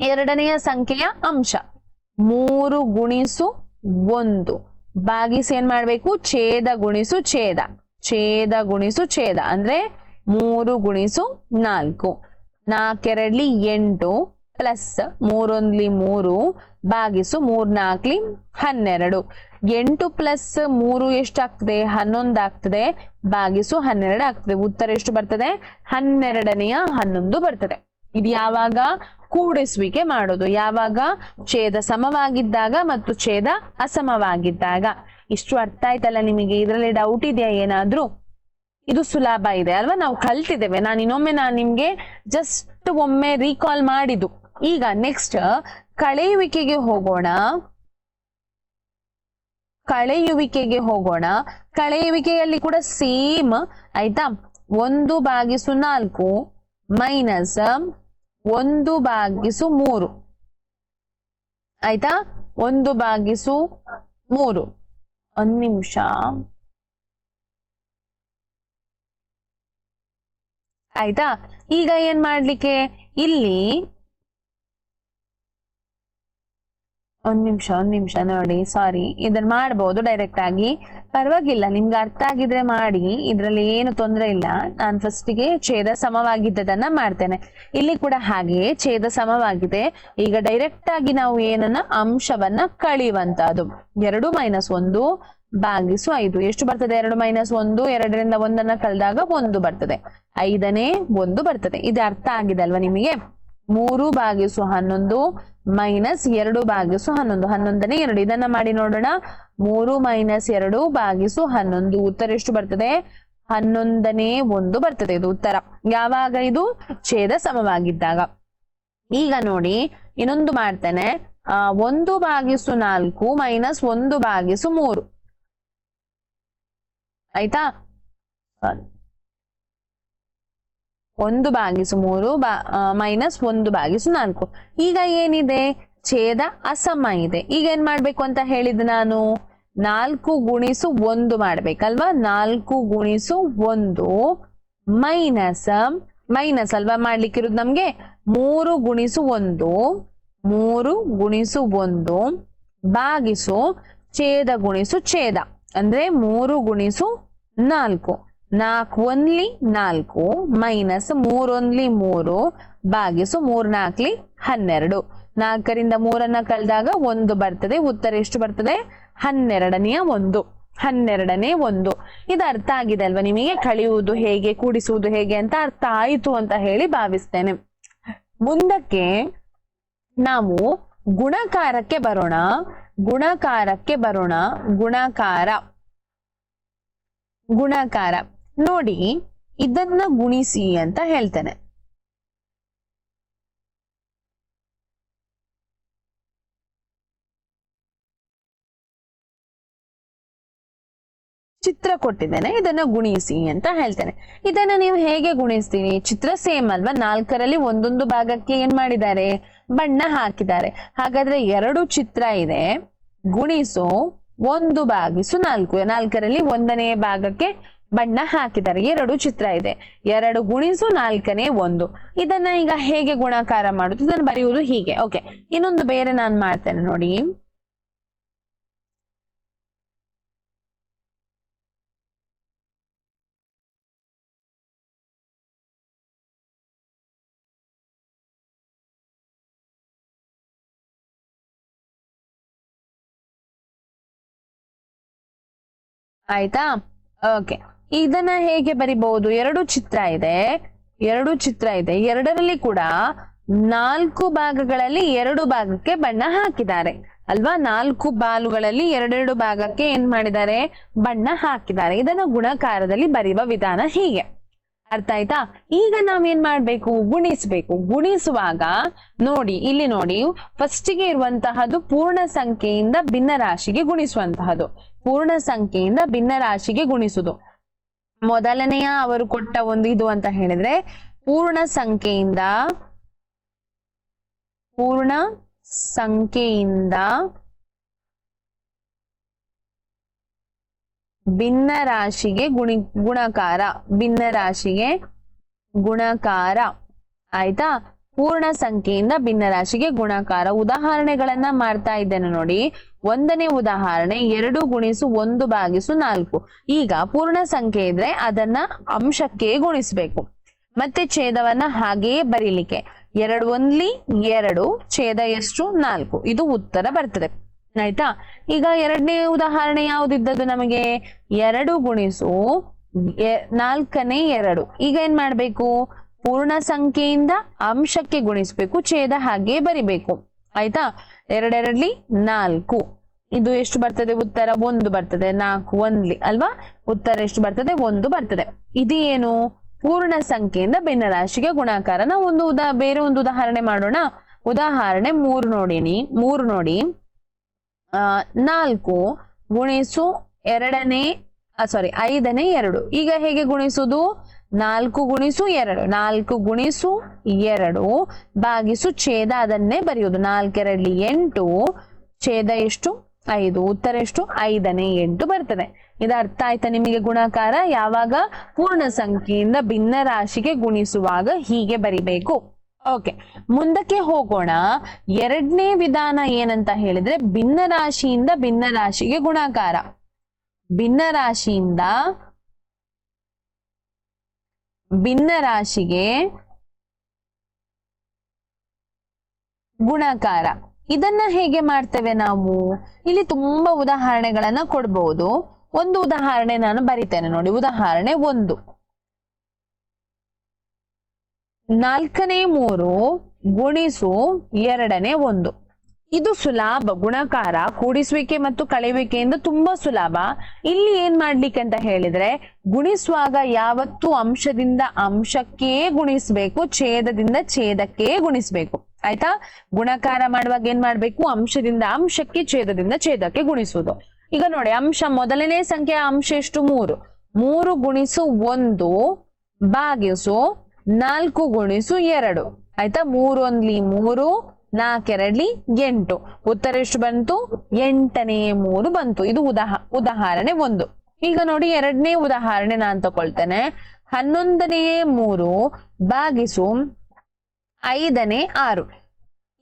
ಎರಡನೆಯ ಸಂಖ್ಯೆಯ ಅಂಶ. ಮೂರು ಗುಣಿಸು ಒಂದು. ಬಾಗಿಸಿ ಏನ್ ಮಾಡ್ಬೇಕು? ಛೇದ ಗುಣಿಸು ಛೇದ. ಛೇದ ಗುಣಿಸು ಛೇದ. ಅಂದ್ರೆ ಮೂರು ಗುಣಿಸು ನಾಲ್ಕು. ನಾಲ್ಕೆರಡ್ಲಿ ಎಂಟು ಪ್ಲಸ್ ಮೂರೊಂದ್ಲಿ ಮೂರು ಭಾಗಿಸು ಮೂರ್ ನಾಲ್ಕ್ಲಿ ಹನ್ನೆರಡು. ಎಂಟು ಪ್ಲಸ್ ಮೂರು ಎಷ್ಟಾಗ್ತದೆ? ಹನ್ನೊಂದು ಆಗ್ತದೆ. ಭಾಗಿಸು ಹನ್ನೆರಡು ಆಗ್ತದೆ. ಉತ್ತರ ಎಷ್ಟು ಬರ್ತದೆ? ಹನ್ನೆರಡನೆಯ ಹನ್ನೊಂದು ಬರ್ತದೆ. ಇದು ಯಾವಾಗ? ಕೂಡಿಸುವಿಕೆ ಮಾಡೋದು. ಯಾವಾಗ? ಛೇದ ಸಮವಾಗಿದ್ದಾಗ ಮತ್ತು ಛೇದ ಅಸಮವಾಗಿದ್ದಾಗ. ಇಷ್ಟು ಅರ್ಥ ಆಯ್ತಲ್ಲ ನಿಮಗೆ? ಇದರಲ್ಲಿ ಡೌಟ್ ಇದೆಯಾ ಏನಾದ್ರೂ? ಇದು ಸುಲಭ ಇದೆ, ಅಲ್ವಾ? ನಾವು ಕಲ್ತಿದ್ದೇವೆ. ನಾನು ಇನ್ನೊಮ್ಮೆ ನಾನು ನಿಮ್ಗೆ ಜಸ್ಟ್ ಒಮ್ಮೆ ರೀಕಾಲ್ ಮಾಡಿದ್ದು. ಈಗ ನೆಕ್ಸ್ಟ್ ಕಳೆಯುವಿಕೆಗೆ ಹೋಗೋಣ. ಕಳೆಯುವಿಕೆಗೆ ಹೋಗೋಣ. ಕಳೆಯುವಿಕೆಯಲ್ಲಿ ಕೂಡ ಸೇಮ್ ಆಯ್ತಾ? ಒಂದು ಬಾಗಿಸು ನಾಲ್ಕು ಮೈನಸ್ ಒಂದು ಬಾಗಿಸು ಮೂರು. ಆಯ್ತಾ? ಒಂದು ಬಾಗಿಸು ಮೂರು. ಒಂದ್ ನಿಮಿಷ. ಆಯ್ತಾ? ಈಗ ಏನ್ ಮಾಡ್ಲಿಕ್ಕೆ? ಇಲ್ಲಿ ಒಂದ್ ನಿಮಿಷ ಒಂದ್ ನಿಮಿಷ ನೋಡಿ ಸಾರಿ ಇದನ್ನ ಮಾಡ್ಬೋದು ಡೈರೆಕ್ಟ್ ಆಗಿ. ಪರವಾಗಿಲ್ಲ, ನಿಮ್ಗೆ ಅರ್ಥ ಆಗಿದ್ರೆ ಮಾಡಿ. ಇದ್ರಲ್ಲಿ ಏನು ತೊಂದರೆ ಇಲ್ಲ. ನಾನು ಫಸ್ಟಿಗೆ ಛೇದ ಸಮವಾಗಿದ್ದದನ್ನ ಮಾಡ್ತೇನೆ. ಇಲ್ಲಿ ಕೂಡ ಹಾಗೆ ಛೇದ ಸಮವಾಗಿದೆ. ಈಗ ಡೈರೆಕ್ಟ್ ಆಗಿ ನಾವು ಏನನ್ನ? ಅಂಶವನ್ನ ಕಳೆಯುವಂತಹದ್ದು. ಎರಡು ಮೈನಸ್ ಒಂದು ಭಾಗಿಸು ಐದು. ಎಷ್ಟು ಬರ್ತದೆ? ಎರಡು ಮೈನಸ್ ಒಂದು, ಎರಡರಿಂದ ಒಂದನ್ನ ಕಳೆದಾಗ ಒಂದು ಬರ್ತದೆ. ಐದನೇ ಒಂದು ಬರ್ತದೆ. ಇದು ಅರ್ಥ ಆಗಿದೆ ಅಲ್ವಾ ನಿಮಗೆ? ಮೂರು ಭಾಗಿಸು ಹನ್ನೊಂದು ಮೈನಸ್ ಎರಡು ಭಾಗಿಸು ಹನ್ನೊಂದು. ಹನ್ನೊಂದನೇ ಎರಡು. ಇದನ್ನ ಮಾಡಿ ನೋಡೋಣ. ಮೂರು ಮೈನಸ್ ಎರಡು ಭಾಗಿಸು ಹನ್ನೊಂದು. ಉತ್ತರ ಎಷ್ಟು ಬರ್ತದೆ? ಹನ್ನೊಂದನೇ ಒಂದು ಬರ್ತದೆ. ಇದು ಉತ್ತರ. ಯಾವಾಗ ಇದು? ಛೇದ ಸಮವಾಗಿದ್ದಾಗ. ಈಗ ನೋಡಿ, ಇನ್ನೊಂದು ಮಾಡ್ತೇನೆ. ಆ, ಒಂದು ಭಾಗಿಸು ನಾಲ್ಕು ಮೈನಸ್ ಒಂದು ಭಾಗಿಸು ಮೂರು. ಆಯ್ತಾ. ಒಂದು ಬಾಗಿಸು ಮೂರು ಬಾ ಮೈನಸ್ ಒಂದು ಬಾಗಿಸು ನಾಲ್ಕು. ಈಗ ಏನಿದೆ? ಛೇದ ಅಸಮ ಇದೆ. ಈಗ ಏನ್ ಮಾಡ್ಬೇಕು ಅಂತ ಹೇಳಿದ್ ನಾನು? ನಾಲ್ಕು ಗುಣಿಸು ಒಂದು ಮಾಡ್ಬೇಕಲ್ವಾ? ನಾಲ್ಕು ಗುಣಿಸು ಒಂದು ಮೈನಸ್ ಮೈನಸ್ ಅಲ್ವಾ ಮಾಡ್ಲಿಕ್ಕಿರೋದು ನಮ್ಗೆ? ಮೂರು ಗುಣಿಸು ಒಂದು, ಮೂರು ಗುಣಿಸು ಒಂದು, ಭಾಗಿಸು, ಛೇದ ಗುಣಿಸು ಛೇದ. ಅಂದ್ರೆ ಮೂರು ಗುಣಿಸು ನಾಲ್ಕು. ನಾಲ್ಕು ಒನ್ಲಿ ನಾಲ್ಕು ಮೈನಸ್ ಮೂರೊಂದ್ಲಿ ಮೂರು ಭಾಗಿಸು ಮೂರ್ ನಾಲ್ಕಲಿ ಹನ್ನೆರಡು. ನಾಲ್ಕರಿಂದ ಮೂರನ್ನ ಕಳೆದಾಗ ಒಂದು ಬರ್ತದೆ. ಉತ್ತರ ಎಷ್ಟು ಬರ್ತದೆ? ಹನ್ನೆರಡನೆಯ ಒಂದು. ಹನ್ನೆರಡನೇ ಒಂದು. ಇದು ಅರ್ಥ ಆಗಿದೆ ಅಲ್ವಾ? ನಿಮಗೆ ಕಳೆಯುವುದು ಹೇಗೆ, ಕೂಡಿಸುವುದು ಹೇಗೆ ಅಂತ ಅರ್ಥ ಆಯಿತು ಅಂತ ಹೇಳಿ ಭಾವಿಸ್ತೇನೆ. ಮುಂದಕ್ಕೆ ನಾವು ಗುಣಕಾರಕ್ಕೆ ಬರೋಣ. ಗುಣಕಾರಕ್ಕೆ ಬರೋಣ. ಗುಣಕಾರ. ಗುಣಕಾರ. ನೋಡಿ, ಇದನ್ನ ಗುಣಿಸಿ ಅಂತ ಹೇಳ್ತೇನೆ. ಚಿತ್ರ ಕೊಟ್ಟಿದ್ದೇನೆ, ಇದನ್ನ ಗುಣಿಸಿ ಅಂತ ಹೇಳ್ತೇನೆ. ಇದನ್ನ ನೀವು ಹೇಗೆ ಗುಣಿಸ್ತೀನಿ ಚಿತ್ರ ಸೇಮ್ ಅಲ್ವಾ? ನಾಲ್ಕರಲ್ಲಿ ಒಂದೊಂದು ಭಾಗಕ್ಕೆ ಏನ್ ಮಾಡಿದ್ದಾರೆ? ಬಣ್ಣ ಹಾಕಿದ್ದಾರೆ. ಹಾಗಾದ್ರೆ ಎರಡು ಚಿತ್ರ ಇದೆ. ಗುಣಿಸು ಒಂದು ಭಾಗಿಸು ನಾಲ್ಕು. ನಾಲ್ಕರಲ್ಲಿ ಒಂದನೇ ಭಾಗಕ್ಕೆ ಬಣ್ಣ ಹಾಕಿದ್ದಾರೆ. ಎರಡು ಚಿತ್ರ ಇದೆ. ಎರಡು ಗುಣಿಸು ನಾಲ್ಕನೇ ಒಂದು. ಇದನ್ನ ಈಗ ಹೇಗೆ ಗುಣಾಕಾರ ಮಾಡುದು? ಇದನ್ನ ಬರೆಯುವುದು ಹೀಗೆ. ಓಕೆ ಇನ್ನೊಂದು ಬೇರೆ ನಾನು ಮಾಡ್ತೇನೆ ನೋಡಿ. ಆಯ್ತಾ? ಓಕೆ ಇದನ್ನ ಹೇಗೆ ಬರಿಬಹುದು? ಎರಡು ಚಿತ್ರ ಇದೆ. ಎರಡು ಚಿತ್ರ ಇದೆ. ಎರಡರಲ್ಲಿ ಕೂಡ ನಾಲ್ಕು ಭಾಗಗಳಲ್ಲಿ ಎರಡು ಭಾಗಕ್ಕೆ ಬಣ್ಣ ಹಾಕಿದ್ದಾರೆ. ಅಲ್ವಾ? ನಾಲ್ಕು ಬಾಲುಗಳಲ್ಲಿ ಎರಡೆರಡು ಭಾಗಕ್ಕೆ ಏನ್ ಮಾಡಿದ್ದಾರೆ? ಬಣ್ಣ ಹಾಕಿದ್ದಾರೆ. ಇದನ್ನ ಗುಣಕಾರದಲ್ಲಿ ಬರೆಯುವ ವಿಧಾನ ಹೀಗೆ. ಅರ್ಥ ಆಯ್ತಾ? ಈಗ ನಾವೇನ್ ಮಾಡ್ಬೇಕು? ಗುಣಿಸ್ಬೇಕು. ಗುಣಿಸುವಾಗ ನೋಡಿ, ಇಲ್ಲಿ ನೋಡಿ ಫಸ್ಟಿಗೆ ಇರುವಂತಹದ್ದು ಪೂರ್ಣ ಸಂಖ್ಯೆಯಿಂದ ಭಿನ್ನ ರಾಶಿಗೆ ಗುಣಿಸುವಂತಹದ್ದು. ಪೂರ್ಣ ಸಂಖ್ಯೆಯಿಂದ ಭಿನ್ನ ರಾಶಿಗೆ ಗುಣಿಸುದು. ಮೊದಲನೆಯ ಅವರು ಕೊಟ್ಟ ಒಂದು ಇದು ಅಂತ ಹೇಳಿದ್ರೆ, ಪೂರ್ಣ ಸಂಖ್ಯೆಯಿಂದ ಪೂರ್ಣ ಸಂಖ್ಯೆಯಿಂದ ಭಿನ್ನ ರಾಶಿಗೆ ಗುಣಿ, ಗುಣಕಾರ ಭಿನ್ನ ರಾಶಿಗೆ ಗುಣಕಾರ. ಆಯ್ತಾ? ಪೂರ್ಣ ಸಂಖ್ಯೆಯಿಂದ ಭಿನ್ನ ರಾಶಿಗೆ ಗುಣಕಾರ. ಉದಾಹರಣೆಗಳನ್ನ ಮಾಡ್ತಾ ಇದ್ದೇನೆ ನೋಡಿ. ಒಂದನೇ ಉದಾಹರಣೆ ಎರಡು ಗುಣಿಸು ಒಂದು ಭಾಗಿಸು ನಾಲ್ಕು. ಈಗ ಪೂರ್ಣ ಸಂಖ್ಯೆ ಇದ್ರೆ ಅದನ್ನ ಅಂಶಕ್ಕೆ ಗುಣಿಸ್ಬೇಕು. ಮತ್ತೆ ಛೇದವನ್ನ ಹಾಗೆಯೇ ಬರೀಲಿಕ್ಕೆ. ಎರಡು ಒಂದ್ಲಿ ಎರಡು, ಛೇದ ಎಷ್ಟು? ನಾಲ್ಕು. ಇದು ಉತ್ತರ ಬರ್ತದೆ. ಆಯ್ತಾ? ಈಗ ಎರಡನೇ ಉದಾಹರಣೆ ಯಾವ್ದಿದ್ದದ್ದು ನಮಗೆ? ಎರಡು ಗುಣಿಸು ನಾಲ್ಕನೇ ಎರಡು. ಈಗ ಏನ್ ಮಾಡ್ಬೇಕು? ಪೂರ್ಣ ಸಂಖ್ಯೆಯಿಂದ ಅಂಶಕ್ಕೆ ಗುಣಿಸ್ಬೇಕು, ಛೇದ ಹಾಗೆ ಬರಿಬೇಕು. ಆಯ್ತಾ? ಎರಡೆರಡ್ಲಿ ನಾಲ್ಕು. ಇದು ಎಷ್ಟು ಬರ್ತದೆ? ಉತ್ತರ ಒಂದು ಬರ್ತದೆ. ನಾಲ್ಕು ಒಂದ್ಲಿ, ಅಲ್ವಾ? ಉತ್ತರ ಎಷ್ಟು ಬರ್ತದೆ? ಒಂದು ಬರ್ತದೆ. ಇದು ಏನು ಪೂರ್ಣ ಸಂಖ್ಯೆಯಿಂದ ಭಿನ್ನರಾಶಿಗೆ ಗುಣಾಕಾರ. ನಾವು ಒಂದು ಉದಾ, ಬೇರೆ ಒಂದು ಉದಾಹರಣೆ ಮಾಡೋಣ. ಉದಾಹರಣೆ ಮೂರು ನೋಡಿನಿ. ಮೂರು ನೋಡಿ. ಆ, ನಾಲ್ಕು ಗುಣಿಸು ಎರಡನೇ ಸಾರಿ ಐದನೇ ಎರಡು. ಈಗ ಹೇಗೆ ಗುಣಿಸುದು? ನಾಲ್ಕು ಗುಣಿಸು ಎರಡು. ನಾಲ್ಕು ಗುಣಿಸು ಎರಡು ಭಾಗಿಸು ಛೇದ ಅದನ್ನೇ ಬರೆಯುವುದು. ನಾಲ್ಕೆರಡ್ಲಿ ಎಂಟು, ಛೇದ ಎಷ್ಟು? ಐದು. ಉತ್ತರ ಎಷ್ಟು? ಐದನೇ ಎಂಟು ಬರ್ತದೆ. ಇದು ಅರ್ಥ ಆಯ್ತಾ ನಿಮಗೆ ಗುಣಾಕಾರ? ಯಾವಾಗ? ಪೂರ್ಣ ಸಂಖ್ಯೆಯಿಂದ ಭಿನ್ನ ರಾಶಿಗೆ ಗುಣಿಸುವಾಗ ಹೀಗೆ ಬರಿಬೇಕು. ಓಕೆ. ಮುಂದಕ್ಕೆ ಹೋಗೋಣ. ಎರಡನೇ ವಿಧಾನ ಏನಂತ ಹೇಳಿದ್ರೆ ಭಿನ್ನ ರಾಶಿಯಿಂದ ಭಿನ್ನ ರಾಶಿಗೆ ಗುಣಾಕಾರ. ಭಿನ್ನ ರಾಶಿಯಿಂದ ಭಿನ್ನ ರಾಶಿಗೆ ಗುಣಕಾರ. ಇದನ್ನ ಹೇಗೆ ಮಾಡ್ತೇವೆ ನಾವು? ಇಲ್ಲಿ ತುಂಬಾ ಉದಾಹರಣೆಗಳನ್ನ ಕೊಡ್ಬಹುದು ಒಂದು ಉದಾಹರಣೆ ನಾನು ಬರಿತೇನೆ ನೋಡಿ. ಉದಾಹರಣೆ ಒಂದು. ನಾಲ್ಕನೇ ಮೂರು ಗುಣಿಸು ಎರಡನೇ ಒಂದು. ಇದು ಸುಲಭ, ಗುಣಕಾರ, ಕೂಡಿಸುವಿಕೆ ಮತ್ತು ಕಳೆಯುವಿಕೆಯಿಂದ ತುಂಬಾ ಸುಲಭ. ಇಲ್ಲಿ ಏನ್ ಮಾಡ್ಲಿಕ್ಕೆ ಅಂತ ಹೇಳಿದ್ರೆ, ಗುಣಿಸುವಾಗ ಯಾವತ್ತು ಅಂಶದಿಂದ ಅಂಶಕ್ಕೆ ಗುಣಿಸ್ಬೇಕು, ಛೇದದಿಂದ ಛೇದಕ್ಕೆ ಗುಣಿಸ್ಬೇಕು. ಆಯ್ತಾ? ಗುಣಕಾರ ಮಾಡುವಾಗ ಏನ್ ಮಾಡ್ಬೇಕು? ಅಂಶದಿಂದ ಅಂಶಕ್ಕೆ, ಛೇದದಿಂದ ಛೇದಕ್ಕೆ ಗುಣಿಸುವುದು. ಈಗ ನೋಡಿ, ಅಂಶ ಮೊದಲನೇ ಸಂಖ್ಯೆಯ ಅಂಶ ಎಷ್ಟು? ಮೂರು. ಮೂರು ಗುಣಿಸು ಒಂದು, ಭಾಗಿಸು ನಾಲ್ಕು ಗುಣಿಸು ಎರಡು. ಆಯ್ತಾ? ಮೂರು ಒಂದ್ಲಿ ಮೂರು ನಾಲ್ಕೆರಡ್ಲಿ ಎಂಟು. ಉತ್ತರ ಎಷ್ಟು ಬಂತು? ಎಂಟನೇ ಮೂರು ಬಂತು. ಇದು ಉದಾಹ, ಉದಾಹರಣೆ ಒಂದು. ಈಗ ನೋಡಿ ಎರಡನೇ ಉದಾಹರಣೆ ನಾನ್ ತಗೊಳ್ತೇನೆ. ಹನ್ನೊಂದನೇ ಮೂರು ಭಾಗಿಸು ಐದನೇ ಆರು.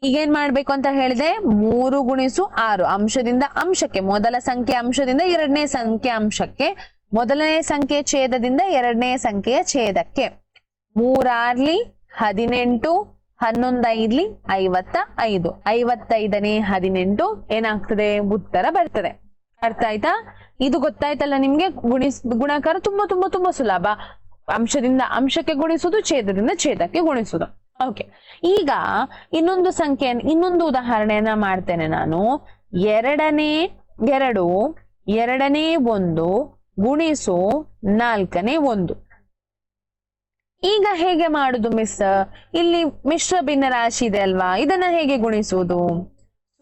ಈಗೇನ್ ಮಾಡ್ಬೇಕು ಅಂತ ಹೇಳಿದೆ? ಮೂರು ಗುಣಿಸು ಆರು. ಅಂಶದಿಂದ ಅಂಶಕ್ಕೆ, ಮೊದಲ ಸಂಖ್ಯೆ ಅಂಶದಿಂದ ಎರಡನೇ ಸಂಖ್ಯೆ ಅಂಶಕ್ಕೆ, ಮೊದಲನೇ ಸಂಖ್ಯೆ ಛೇದದಿಂದ ಎರಡನೇ ಸಂಖ್ಯೆಯ ಛೇದಕ್ಕೆ. ಮೂರಾರ್ಲಿ ಹದಿನೆಂಟು ಹನ್ನೊಂದು ಐದ್ಲಿ ಐವತ್ತ ಐದು. ಐವತ್ತೈದನೇ ಹದಿನೆಂಟು ಏನಾಗ್ತದೆ? ಉತ್ತರ ಬರ್ತದೆ. ಅರ್ಥ ಆಯ್ತಾ? ಇದು ಗೊತ್ತಾಯ್ತಲ್ಲ ನಿಮ್ಗೆ? ಗುಣಿಸ್, ಗುಣಾಕಾರ ತುಂಬಾ ತುಂಬಾ ತುಂಬಾ ಸುಲಭ. ಅಂಶದಿಂದ ಅಂಶಕ್ಕೆ ಗುಣಿಸುದು, ಛೇದದಿಂದ ಛೇದಕ್ಕೆ ಗುಣಿಸುದು. ಓಕೆ ಈಗ ಇನ್ನೊಂದು ಸಂಖ್ಯೆ ಇನ್ನೊಂದು ಉದಾಹರಣೆಯನ್ನ ಮಾಡ್ತೇನೆ ನಾನು. ಎರಡನೇ ಎರಡು, ಎರಡನೇ ಒಂದು ಗುಣಿಸು ನಾಲ್ಕನೇ ಒಂದು. ಈಗ ಹೇಗೆ ಮಾಡುದು ಮಿಸ್ ಇಲ್ಲಿ ಮಿಶ್ರ ಭಿನ್ನ ರಾಶಿ ಇದೆ ಅಲ್ವಾ? ಇದನ್ನ ಹೇಗೆ ಗುಣಿಸುವುದು?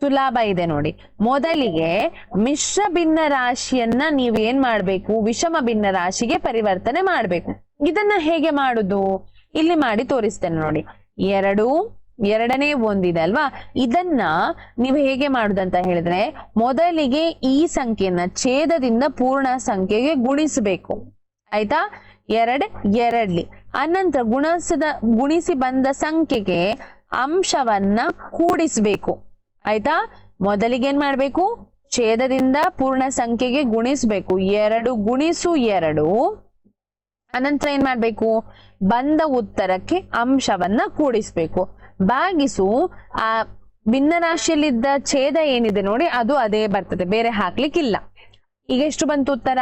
ಸುಲಭ ಇದೆ ನೋಡಿ. ಮೊದಲಿಗೆ ಮಿಶ್ರ ಭಿನ್ನ ರಾಶಿಯನ್ನ ನೀವು ಏನ್ ಮಾಡ್ಬೇಕು? ವಿಷಮ ಭಿನ್ನ ರಾಶಿಗೆ ಪರಿವರ್ತನೆ ಮಾಡ್ಬೇಕು. ಇದನ್ನ ಹೇಗೆ ಮಾಡುದು? ಇಲ್ಲಿ ಮಾಡಿ ತೋರಿಸ್ತೇನೆ ನೋಡಿ. ಎರಡು, ಎರಡನೇ ಒಂದಿದೆ ಅಲ್ವಾ? ಇದನ್ನ ನೀವು ಹೇಗೆ ಮಾಡುದಂತ ಹೇಳಿದ್ರೆ, ಮೊದಲಿಗೆ ಈ ಸಂಖ್ಯೆಯನ್ನ ಛೇದದಿಂದ ಪೂರ್ಣ ಸಂಖ್ಯೆಗೆ ಗುಣಿಸಬೇಕು. ಆಯ್ತಾ? ಎರಡ್, ಎರಡ್ಲಿ. ಅನಂತರ ಗುಣಸದ, ಗುಣಿಸಿ ಬಂದ ಸಂಖ್ಯೆಗೆ ಅಂಶವನ್ನ ಕೂಡಿಸ್ಬೇಕು. ಆಯ್ತಾ? ಮೊದಲಿಗೆ ಏನ್ ಮಾಡ್ಬೇಕು? ಛೇದದಿಂದ ಪೂರ್ಣ ಸಂಖ್ಯೆಗೆ ಗುಣಿಸ್ಬೇಕು. ಎರಡು ಗುಣಿಸು ಎರಡು. ಅನಂತರ ಏನ್ ಮಾಡ್ಬೇಕು? ಬಂದ ಉತ್ತರಕ್ಕೆ ಅಂಶವನ್ನ ಕೂಡಿಸ್ಬೇಕು. ಭಾಗಿಸು, ಆ ಭಿನ್ನರಾಶಿಯಲ್ಲಿದ್ದ ಛೇದ ಏನಿದೆ ನೋಡಿ, ಅದು ಅದೇ ಬರ್ತದೆ. ಬೇರೆ ಹಾಕ್ಲಿಕ್ಕಿಲ್ಲ. ಈಗ ಎಷ್ಟು ಬಂತು ಉತ್ತರ?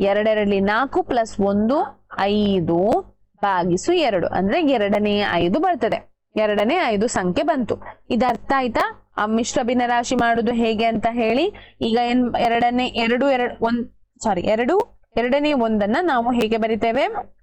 ಎರಡೆರಡ್ಲಿ ನಾಲ್ಕು ಪ್ಲಸ್ ಒಂದು ಐದು ಭಾಗಿಸು ಎರಡು. ಅಂದ್ರೆ ಎರಡನೇ ಐದು ಬರ್ತದೆ. ಎರಡನೇ ಐದು ಸಂಖ್ಯೆ ಬಂತು. ಇದು ಅರ್ಥ ಆಯ್ತಾ? ಆ ಮಿಶ್ರ ಭಿನ್ನರಾಶಿ ಮಾಡುದು ಹೇಗೆ ಅಂತ ಹೇಳಿ, ಈಗ ಏನ್ ಎರಡನೇ, ಎರಡು ಎರಡು, ಒಂದ್ ಸಾರಿ ಎರಡು, ಎರಡನೇ ಒಂದನ್ನ ನಾವು ಹೇಗೆ ಬರಿತೇವೆ?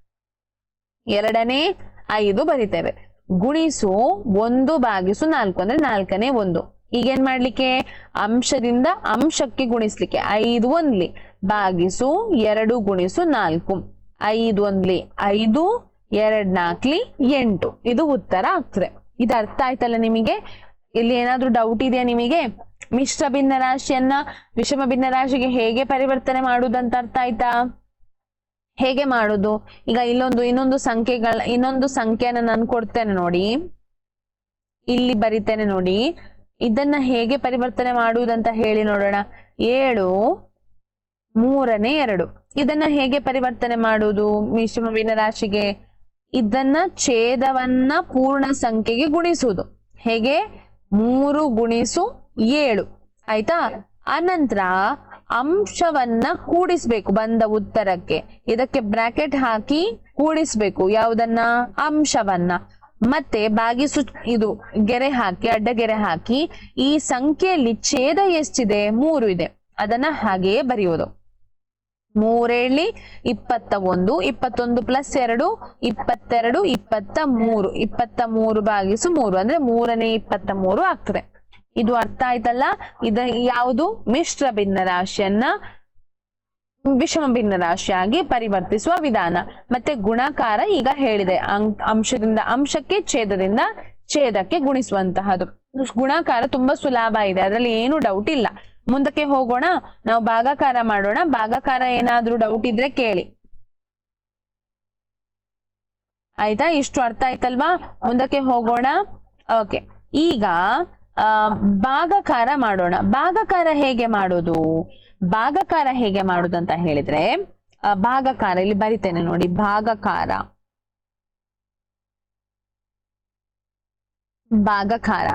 ಎರಡನೇ ಐದು ಬರಿತೇವೆ. ಗುಣಿಸು ಒಂದು ಭಾಗಿಸು ನಾಲ್ಕು. ಅಂದ್ರೆ ನಾಲ್ಕನೇ ಒಂದು. ಈಗೇನ್ ಮಾಡ್ಲಿಕ್ಕೆ? ಅಂಶದಿಂದ ಅಂಶಕ್ಕೆ ಗುಣಿಸ್ಲಿಕ್ಕೆ. ಐದು ಒಂದ್ಲಿ ಭಾಗಿಸು ಎರಡು ಗುಣಿಸು ನಾಲ್ಕು. ಐದು ಒಂದ್ಲಿ ಐದು, ಎರಡ್ ನಾಲ್ಕ್ಲಿ ಎಂಟು. ಇದು ಉತ್ತರ ಆಗ್ತದೆ. ಇದು ಅರ್ಥ ಆಯ್ತಲ್ಲ ನಿಮಗೆ? ಇಲ್ಲಿ ಏನಾದ್ರೂ ಡೌಟ್ ಇದೆಯಾ ನಿಮಗೆ? ಮಿಶ್ರ ಭಿನ್ನ ರಾಶಿಯನ್ನ ವಿಷಮ ಭಿನ್ನ ರಾಶಿಗೆ ಹೇಗೆ ಪರಿವರ್ತನೆ ಮಾಡುದಂತ ಅರ್ಥ ಆಯ್ತಾ? ಹೇಗೆ ಮಾಡುದು? ಈಗ ಇಲ್ಲೊಂದು, ಇನ್ನೊಂದು ಸಂಖ್ಯೆಗಳ, ಇನ್ನೊಂದು ಸಂಖ್ಯೆನ ನಾನು ಕೊಡ್ತೇನೆ ನೋಡಿ. ಇಲ್ಲಿ ಬರಿತೇನೆ ನೋಡಿ. ಇದನ್ನ ಹೇಗೆ ಪರಿವರ್ತನೆ ಮಾಡುವುದಂತ ಹೇಳಿ ನೋಡೋಣ. ಏಳು ಮೂರನೇ ಎರಡು. ಇದನ್ನ ಹೇಗೆ ಪರಿವರ್ತನೆ ಮಾಡುವುದು? ಮಿಶ್ರಮ ಭಿನ್ನ ರಾಶಿಗೆ ಇದನ್ನ ಛೇದವನ್ನ ಪೂರ್ಣ ಸಂಖ್ಯೆಗೆ ಗುಣಿಸುವುದು. ಹೇಗೆ? ಮೂರು ಗುಣಿಸು ಏಳು. ಆಯ್ತಾ? ಅನಂತರ ಅಂಶವನ್ನ ಕೂಡಿಸ್ಬೇಕು ಬಂದ ಉತ್ತರಕ್ಕೆ. ಇದಕ್ಕೆ ಬ್ರಾಕೆಟ್ ಹಾಕಿ ಕೂಡಿಸ್ಬೇಕು ಯಾವುದನ್ನ? ಅಂಶವನ್ನ. ಮತ್ತೆ ಬಾಗಿಸು ಇದು ಗೆರೆ ಹಾಕಿ ಅಡ್ಡಗೆರೆ ಹಾಕಿ ಈ ಸಂಖ್ಯೆಯಲ್ಲಿ ಛೇದ ಎಷ್ಟಿದೆ? ಮೂರು ಇದೆ. ಅದನ್ನ ಹಾಗೆಯೇ ಬರೆಯುವುದು ಮೂರೇಳಿ ಇಪ್ಪತ್ತ ಒಂದು ಇಪ್ಪತ್ತೊಂದು ಪ್ಲಸ್ ಎರಡು, ಇಪ್ಪತ್ತೆರಡು ಇಪ್ಪತ್ತ ಮೂರು ಇಪ್ಪತ್ತ ಮೂರು ಬಾಗಿಸು ಮೂರು ಅಂದ್ರೆ ಮೂರನೇ ಇಪ್ಪತ್ತ ಮೂರು ಆಗ್ತದೆ. ಇದು ಅರ್ಥ ಆಯ್ತಲ್ಲ? ಇದ ಯಾವುದು? ಮಿಶ್ರ ಭಿನ್ನ ರಾಶಿಯನ್ನ ವಿಷಮ ಭಿನ್ನ ರಾಶಿಯಾಗಿ ಪರಿವರ್ತಿಸುವ ವಿಧಾನ. ಮತ್ತೆ ಗುಣಾಕಾರ ಈಗ ಹೇಳಿದೆ. ಅಂಶದಿಂದ, ಅಂಶಕ್ಕೆ ಛೇದದಿಂದ ಛೇದಕ್ಕೆ ಗುಣಿಸುವಂತಹದ್ದು. ಗುಣಾಕಾರ ತುಂಬಾ ಸುಲಭ ಇದೆ. ಅದರಲ್ಲಿ ಏನು ಡೌಟ್ ಇಲ್ಲ. ಮುಂದಕ್ಕೆ ಹೋಗೋಣ, ನಾವು ಭಾಗಾಕಾರ ಮಾಡೋಣ. ಭಾಗಾಕಾರ ಏನಾದ್ರೂ ಡೌಟ್ ಇದ್ರೆ ಕೇಳಿ. ಆಯ್ತಾ? ಇಷ್ಟು ಅರ್ಥ ಆಯ್ತಲ್ವಾ? ಮುಂದಕ್ಕೆ ಹೋಗೋಣ. ಓಕೆ ಈಗ ಭಾಗಕಾರ ಮಾಡೋಣ. ಭಾಗಕಾರ ಹೇಗೆ ಮಾಡೋದು? ಭಾಗಕಾರ ಹೇಗೆ ಮಾಡೋದು ಅಂತ ಹೇಳಿದ್ರೆ ಭಾಗಕಾರ, ಇಲ್ಲಿ ಬರಿತೇನೆ ನೋಡಿ, ಭಾಗಕಾರ. ಭಾಗಕಾರ.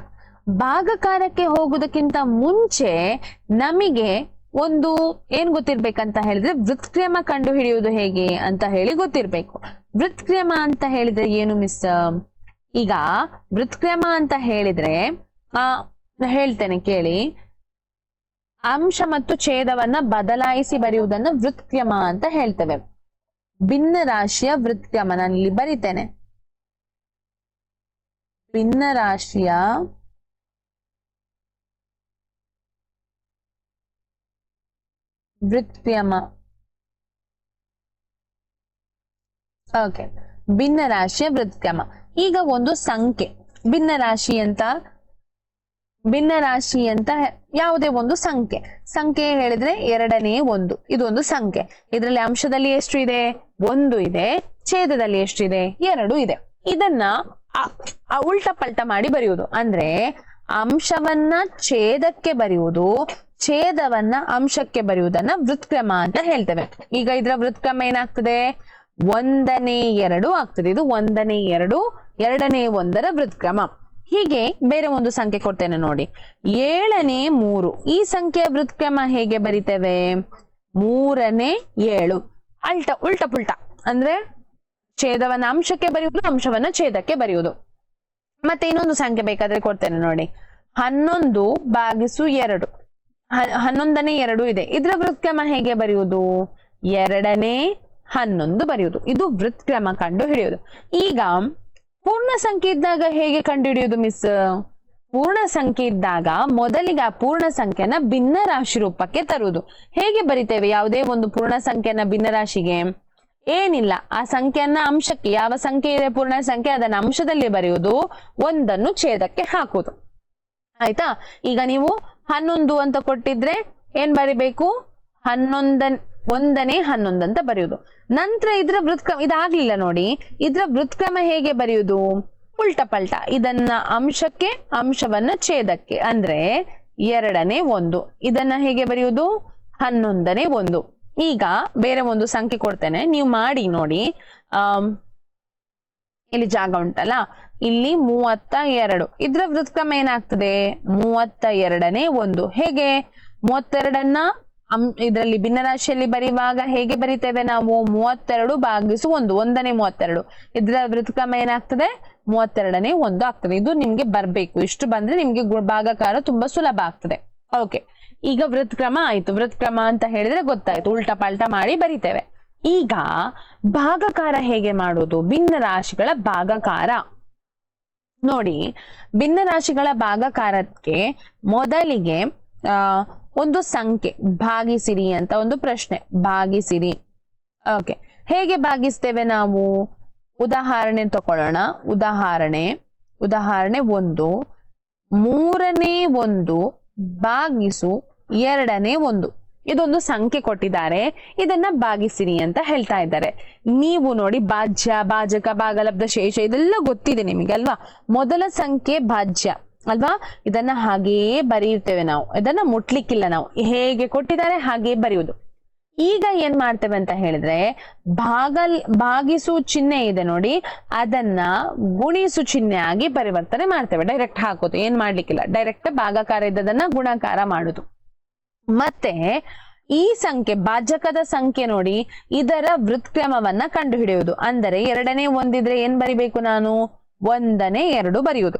ಭಾಗಕಾರಕ್ಕೆ ಹೋಗುವುದಕ್ಕಿಂತ ಮುಂಚೆ ನಮಗೆ ಒಂದು ಏನ್ ಗೊತ್ತಿರ್ಬೇಕಂತ ಹೇಳಿದ್ರೆ ವೃತ್ಕ್ರಮ ಕಂಡು ಹಿಡಿಯುವುದು ಹೇಗೆ ಅಂತ ಹೇಳಿ ಗೊತ್ತಿರ್ಬೇಕು. ವೃತ್ಕ್ರಮ ಅಂತ ಹೇಳಿದ್ರೆ ಏನು ಮಿಸ್ ಈಗ ವೃತ್ಕ್ರಮ ಅಂತ ಹೇಳಿದ್ರೆ, ಆ, ಹೇಳ್ತೇನೆ ಕೇಳಿ. ಅಂಶ ಮತ್ತು ಛೇದವನ್ನ ಬದಲಾಯಿಸಿ ಬರೆಯುವುದನ್ನ ವೃತ್ಕ್ರಮ ಅಂತ ಹೇಳ್ತೇವೆ. ಭಿನ್ನ ರಾಶಿಯ ವೃತ್ಕ್ರಮ ನಾನು ಇಲ್ಲಿ ಬರಿತೇನೆ. ಭಿನ್ನ ರಾಶಿಯ ವೃತ್ಕ್ರಮ ಓಕೆ ಭಿನ್ನ ರಾಶಿಯ ವೃತ್ಕ್ರಮ ಈಗ ಒಂದು ಸಂಖ್ಯೆ. ಭಿನ್ನ ರಾಶಿ ಅಂತ? ಭಿನ್ನ ರಾಶಿ ಅಂತ ಯಾವುದೇ ಒಂದು ಸಂಖ್ಯೆ. ಸಂಖ್ಯೆ ಹೇಳಿದ್ರೆ ಎರಡನೇ ಒಂದು. ಇದೊಂದು ಸಂಖ್ಯೆ. ಇದರಲ್ಲಿ ಅಂಶದಲ್ಲಿ ಎಷ್ಟು ಇದೆ? ಒಂದು ಇದೆ. ಛೇದದಲ್ಲಿ ಎಷ್ಟಿದೆ ಎರಡು ಇದೆ. ಇದನ್ನ ಉಲ್ಟ ಪಲ್ಟ ಮಾಡಿ ಬರೆಯುವುದು. ಅಂದ್ರೆ ಅಂಶವನ್ನ ಛೇದಕ್ಕೆ ಬರೆಯುವುದು ಛೇದವನ್ನ ಅಂಶಕ್ಕೆ ಬರೆಯುವುದನ್ನ ವೃತ್ಕ್ರಮ ಅಂತ ಹೇಳ್ತೇವೆ. ಈಗ ಇದರ ವೃತ್ಕ್ರಮ ಏನಾಗ್ತದೆ? ಒಂದನೇ ಎರಡು ಆಗ್ತದೆ. ಇದು ಒಂದನೇ ಎರಡು, ಎರಡನೇ ಒಂದರ ವೃತ್ಕ್ರಮ. ಹೀಗೆ ಬೇರೆ ಒಂದು ಸಂಖ್ಯೆ ಕೊಡ್ತೇನೆ ನೋಡಿ. ಏಳನೇ ಮೂರು. ಈ ಸಂಖ್ಯೆಯ ವೃತ್ಕ್ರಮ ಹೇಗೆ ಬರಿತೇವೆ? ಮೂರನೇ ಏಳು. ಅಲ್ಟ, ಉಲ್ಟ ಪುಲ್ಟ. ಅಂದ್ರೆ ಛೇದವನ್ನ ಅಂಶಕ್ಕೆ ಬರೆಯುವುದು, ಅಂಶವನ್ನ ಛೇದಕ್ಕೆ ಬರೆಯುವುದು. ಮತ್ತೆ ಇನ್ನೊಂದು ಸಂಖ್ಯೆ ಬೇಕಾದ್ರೆ ಕೊಡ್ತೇನೆ ನೋಡಿ. ಹನ್ನೊಂದು ಬಾಗಿಸು ಎರಡು. ಹನ್ನೊಂದನೇ ಎರಡು ಇದೆ. ಇದರ ವೃತ್ಕ್ರಮ ಹೇಗೆ ಬರೆಯುವುದು? ಎರಡನೇ ಹನ್ನೊಂದು ಬರೆಯುವುದು. ಇದು ವೃತ್ಕ್ರಮ ಕಂಡು ಹಿಡಿಯುವುದು. ಈಗ ಪೂರ್ಣ ಸಂಖ್ಯೆ ಇದ್ದಾಗ ಹೇಗೆ ಕಂಡು ಹಿಡಿಯುವುದು ಮಿಸ್ ಪೂರ್ಣ ಸಂಖ್ಯೆ ಇದ್ದಾಗ ಮೊದಲಿಗೆ ಆ ಪೂರ್ಣ ಸಂಖ್ಯೆನ ಭಿನ್ನ ರಾಶಿ ರೂಪಕ್ಕೆ ತರುವುದು. ಹೇಗೆ ಬರಿತೇವೆ ಯಾವುದೇ ಒಂದು ಪೂರ್ಣ ಸಂಖ್ಯೆನ ಭಿನ್ನ ರಾಶಿಗೆ ಏನಿಲ್ಲ. ಆ ಸಂಖ್ಯೆಯನ್ನ ಅಂಶಕ್ಕೆ, ಯಾವ ಸಂಖ್ಯೆ ಇದೆ ಪೂರ್ಣ ಸಂಖ್ಯೆ, ಅದನ್ನ ಅಂಶದಲ್ಲಿ ಬರೆಯುವುದು, ಒಂದನ್ನು ಛೇದಕ್ಕೆ ಹಾಕುವುದು. ಆಯ್ತಾ? ಈಗ ನೀವು ಹನ್ನೊಂದು ಅಂತ ಕೊಟ್ಟಿದ್ರೆ ಏನ್ ಬರಿಬೇಕು? ಹನ್ನೊಂದ ಒಂದನೇ ಹನ್ನೊಂದು ಅಂತ ಬರೆಯುವುದು ನಂತರ ಇದರ ವೃತ್ಕ್ರಮ ಇದಾಗ್ಲಿಲ್ಲ ನೋಡಿ. ಇದರ ವೃತ್ಕ್ರಮ ಹೇಗೆ ಬರೆಯುವುದು ಉಲ್ಟ ಪಲ್ಟ. ಇದನ್ನ ಅಂಶಕ್ಕೆ ಅಂಶವನ್ನ ಛೇದಕ್ಕೆ. ಅಂದ್ರೆ ಎರಡನೇ ಒಂದು. ಇದನ್ನ ಹೇಗೆ ಬರೆಯುವುದು ಹನ್ನೊಂದನೇ ಒಂದು. ಈಗ ಬೇರೆ ಒಂದು ಸಂಖ್ಯೆ ಕೊಡ್ತೇನೆ. ನೀವು ಮಾಡಿ ನೋಡಿ. ಆಮ್, ಇಲ್ಲಿ ಜಾಗ ಉಂಟಲ್ಲ? ಇಲ್ಲಿ ಮೂವತ್ತ ಎರಡು. ಇದ್ರ ವೃತ್ಕ್ರಮ ಏನಾಗ್ತದೆ? ಮೂವತ್ತ ಎರಡನೇ ಒಂದು. ಹೇಗೆ? ಮೂವತ್ತೆರಡನ್ನ ಅಂ, ಇದರಲ್ಲಿ ಭಿನ್ನರಾಶಿಯಲ್ಲಿ ಬರೆಯುವಾಗ ಹೇಗೆ ಬರಿತೇವೆ ನಾವು? ಮೂವತ್ತೆರಡು ಭಾಗಿಸು ಒಂದು, ಒಂದನೇ ಮೂವತ್ತೆರಡು. ಇದರ ವೃತ್ಕ್ರಮ ಏನಾಗ್ತದೆ? ಮೂವತ್ತೆರಡನೇ ಒಂದು ಆಗ್ತದೆ. ಇದು ನಿಮ್ಗೆ ಬರ್ಬೇಕು. ಇಷ್ಟು ಬಂದ್ರೆ ನಿಮ್ಗೆ ಭಾಗಕಾರ ತುಂಬಾ ಸುಲಭ ಆಗ್ತದೆ. ಓಕೆ ಈಗ ವೃತ್ಕ್ರಮ ಆಯ್ತು. ವೃತ್ಕ್ರಮ ಅಂತ ಹೇಳಿದ್ರೆ ಗೊತ್ತಾಯ್ತು. ಉಲ್ಟಾ ಪಲ್ಟಾ ಮಾಡಿ ಬರಿತೇವೆ. ಈಗ ಭಾಗಕಾರ ಹೇಗೆ ಮಾಡುವುದು ಭಿನ್ನ ರಾಶಿಗಳ ಭಾಗಕಾರ. ನೋಡಿ, ಭಿನ್ನ ರಾಶಿಗಳ ಭಾಗಕಾರಕ್ಕೆ ಮೊದಲಿಗೆ, ಆ, ಒಂದು ಸಂಖ್ಯೆ, ಭಾಗಿಸಿರಿ ಅಂತ ಒಂದು ಪ್ರಶ್ನೆ. ಭಾಗಿಸಿರಿ. ಓಕೆ. ಹೇಗೆ ಭಾಗಿಸ್ತೇವೆ ನಾವು? ಉದಾಹರಣೆ ತಗೊಳ್ಳೋಣ ಉದಾಹರಣೆ ಉದಾಹರಣೆ ಒಂದು, ಮೂರನೇ ಒಂದು, ಭಾಗಿಸು ಎರಡನೇ ಒಂದು. ಇದೊಂದು ಸಂಖ್ಯೆ ಕೊಟ್ಟಿದ್ದಾರೆ. ಇದನ್ನ ಭಾಗಿಸಿರಿ ಅಂತ ಹೇಳ್ತಾ ಇದ್ದಾರೆ. ನೀವು ನೋಡಿ ಭಾಜ್ಯ, ಭಾಜಕ, ಭಾಗಲಬ್ಧ, ಶೇಷ ಇದೆಲ್ಲ ಗೊತ್ತಿದೆ ನಿಮಗೆ ಅಲ್ವಾ? ಮೊದಲ ಸಂಖ್ಯೆ ಭಾಜ್ಯ, ಅಲ್ವಾ? ಇದನ್ನ ಹಾಗೆಯೇ ಬರೆಯುತ್ತೇವೆ ನಾವು. ಇದನ್ನ ಮುಟ್ಲಿಕ್ಕಿಲ್ಲ ನಾವು. ಹೇಗೆ ಕೊಟ್ಟಿದ್ದಾರೆ ಹಾಗೆ ಬರೆಯುವುದು. ಈಗ ಏನ್ ಮಾಡ್ತೇವೆ ಅಂತ ಹೇಳಿದ್ರೆ, ಭಾಗಲ್, ಭಾಗಿಸು ಚಿಹ್ನೆ ಇದೆ ನೋಡಿ, ಅದನ್ನ ಗುಣಿಸು ಚಿಹ್ನೆ ಆಗಿ ಪರಿವರ್ತನೆ ಮಾಡ್ತೇವೆ. ಡೈರೆಕ್ಟ್ ಹಾಕೋದು. ಏನ್ ಮಾಡ್ಲಿಕ್ಕಿಲ್ಲ. ಡೈರೆಕ್ಟ್ ಭಾಗಾಕಾರ ಇದ್ದದನ್ನ ಗುಣಾಕಾರ ಮಾಡುದು. ಮತ್ತೆ ಈ ಸಂಖ್ಯೆ ಭಾಜಕದ ಸಂಖ್ಯೆ ನೋಡಿ, ಇದರ ವೃತ್ಕ್ರಮವನ್ನ ಕಂಡುಹಿಡಿಯುವುದು. ಅಂದರೆ ಎರಡನೇ ಒಂದಿದ್ರೆ ಏನ್ ಬರಿಬೇಕು ನಾನು? ಒಂದನೇ ಎರಡು ಬರೆಯುವುದು.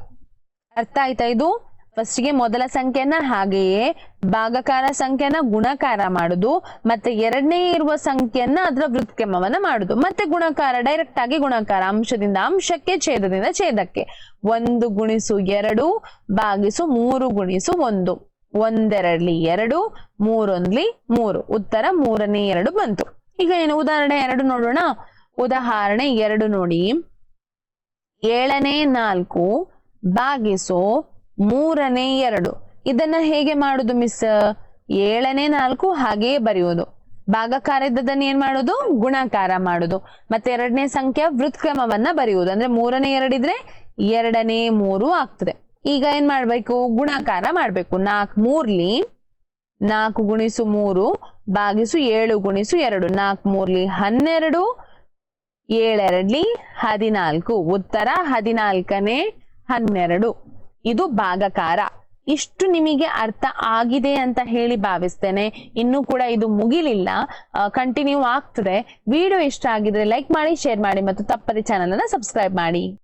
ಅರ್ಥ ಆಯ್ತಾ ಇದು? ಫಸ್ಟ್ಗೆ ಮೊದಲ ಸಂಖ್ಯೆನ, ಹಾಗೆಯೇ ಭಾಗಕಾರ ಸಂಖ್ಯೆನ, ಗುಣಕಾರ ಮಾಡುದು, ಮತ್ತೆ ಎರಡನೇ ಇರುವ ಸಂಖ್ಯೆಯನ್ನ ಅದರ ವೃತ್ಕ್ರಮವನ್ನ ಮಾಡುದು. ಮತ್ತೆ ಗುಣಕಾರ ಡೈರೆಕ್ಟ್ ಆಗಿ ಗುಣಕಾರ, ಅಂಶದಿಂದ ಅಂಶಕ್ಕೆ, ಛೇದದಿಂದ ಛೇದಕ್ಕೆ. ಒಂದು ಗುಣಿಸು ಎರಡು, ಭಾಗಿಸು ಮೂರು ಗುಣಿಸು ಒಂದು. ಒಂದೆರಡ್ಲಿ ಎರಡು, ಮೂರೊಂದ್ಲಿ ಮೂರು. ಉತ್ತರ ಮೂರನೇ ಎರಡು ಬಂತು. ಈಗ ಏನು ಉದಾಹರಣೆ ಎರಡು ನೋಡೋಣ. ಉದಾಹರಣೆ ಎರಡು ನೋಡಿ. ಏಳನೇ ನಾಲ್ಕು ಭಾಗಿಸು ಮೂರನೇ ಎರಡು. ಇದನ್ನ ಹೇಗೆ ಮಾಡುದು ಮಿಸ್ ಏಳನೇ ನಾಲ್ಕು ಹಾಗೆಯೇ ಬರೆಯುವುದು. ಭಾಗಕಾರ ಇದ್ದದನ್ನ ಏನ್ ಮಾಡುದು? ಗುಣಾಕಾರ ಮಾಡುದು. ಮತ್ತೆ ಎರಡನೇ ಸಂಖ್ಯೆ ವೃತ್ಕ್ರಮವನ್ನ ಬರೆಯುವುದು. ಅಂದ್ರೆ ಮೂರನೇ ಎರಡಿದ್ರೆ ಎರಡನೇ ಮೂರು ಆಗ್ತದೆ. ಈಗ ಏನ್ ಮಾಡ್ಬೇಕು? ಗುಣಾಕಾರ ಮಾಡ್ಬೇಕು. ನಾಲ್ಕು ಮೂರ್ಲಿ, ನಾಲ್ಕು ಗುಣಿಸು ಮೂರು ಬಾಗಿಸು ಏಳು, ಗುಣಿಸು ಎರಡು. ನಾಲ್ಕು ಮೂರ್ಲಿ, ಹನ್ನೆರಡು ಏಳೆರಡ್ಲಿ ಹದಿನಾಲ್ಕು. ಉತ್ತರ, ಹದಿನಾಲ್ಕನೇ, ಹನ್ನೆರಡು. ಇದು ಭಾಗಕಾರ. ಇಷ್ಟು ನಿಮಗೆ ಅರ್ಥ ಆಗಿದೆ ಅಂತ ಹೇಳಿ ಭಾವಿಸ್ತೇನೆ. ಇನ್ನೂ ಕೂಡ ಇದು ಮುಗಿಲಿಲ್ಲ. ಕಂಟಿನ್ಯೂ ಆಗ್ತದೆ. ವಿಡಿಯೋ ಇಷ್ಟ ಆಗಿದ್ರೆ ಲೈಕ್ ಮಾಡಿ ಶೇರ್ ಮಾಡಿ ಮತ್ತು ತಪ್ಪದೆ ಚಾನಲ್ ಅನ್ನ ಸಬ್ಸ್ಕ್ರೈಬ್ ಮಾಡಿ.